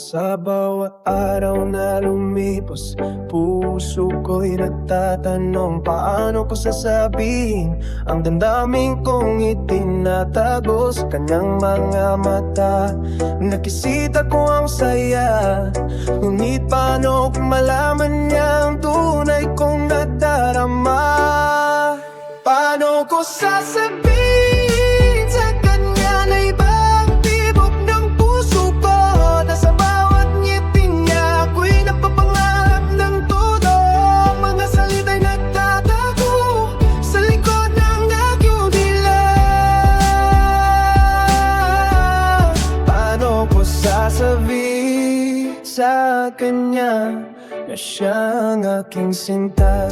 Sa bawat araw na lumipas Puso ko'y nagtatanong Paano ko sasabihin Ang damdamin kong itinatago Sa kanyang mga mata Nakisita ko ang saya Ngunit paano kung malaman niya kanya na siyang aking sinta.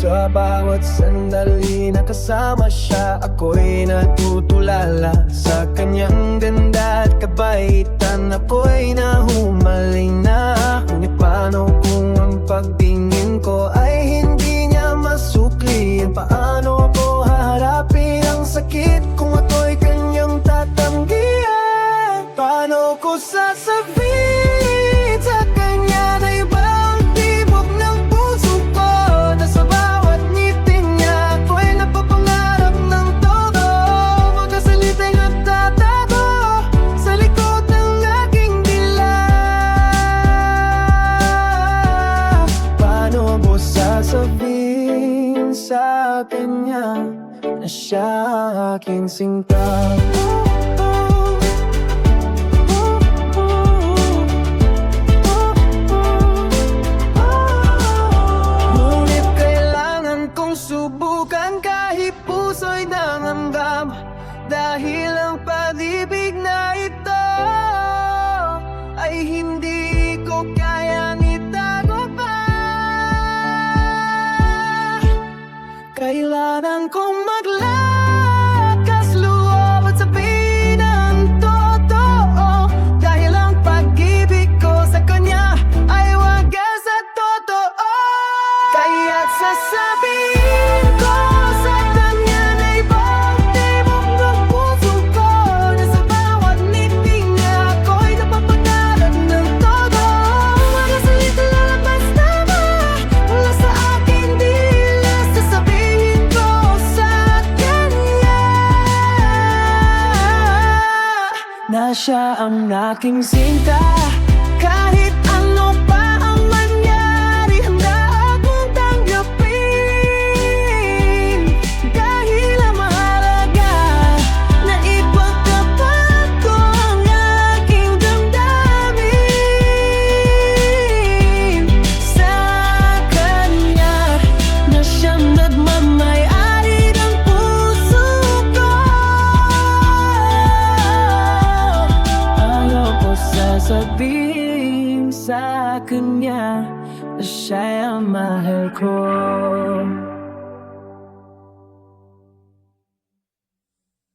Sa bawat sandali na kasama siya Ako'y natutulala Sa kanyang ganda at kabaitan. Ako'y nahumaling na Ngunit paano kung ang pagtingin ko Ay hindi niya masukliin Paano ko ko sasabihin sa kanya na ibang tibok ng puso ko Na sa bawat ngiti niya ako'y napapangarap ng todo Mga salita'y nagtatago sa likod ng aking dila Paano mo sasabihin sa kanya na siya aking sinta? Dahil ang pag-ibig na ito ay hindi ko kayang itago pa. Kailangan kong siya ang aking sinta. Kahit sasabihin sa kanya Na siya'y ang mahal ko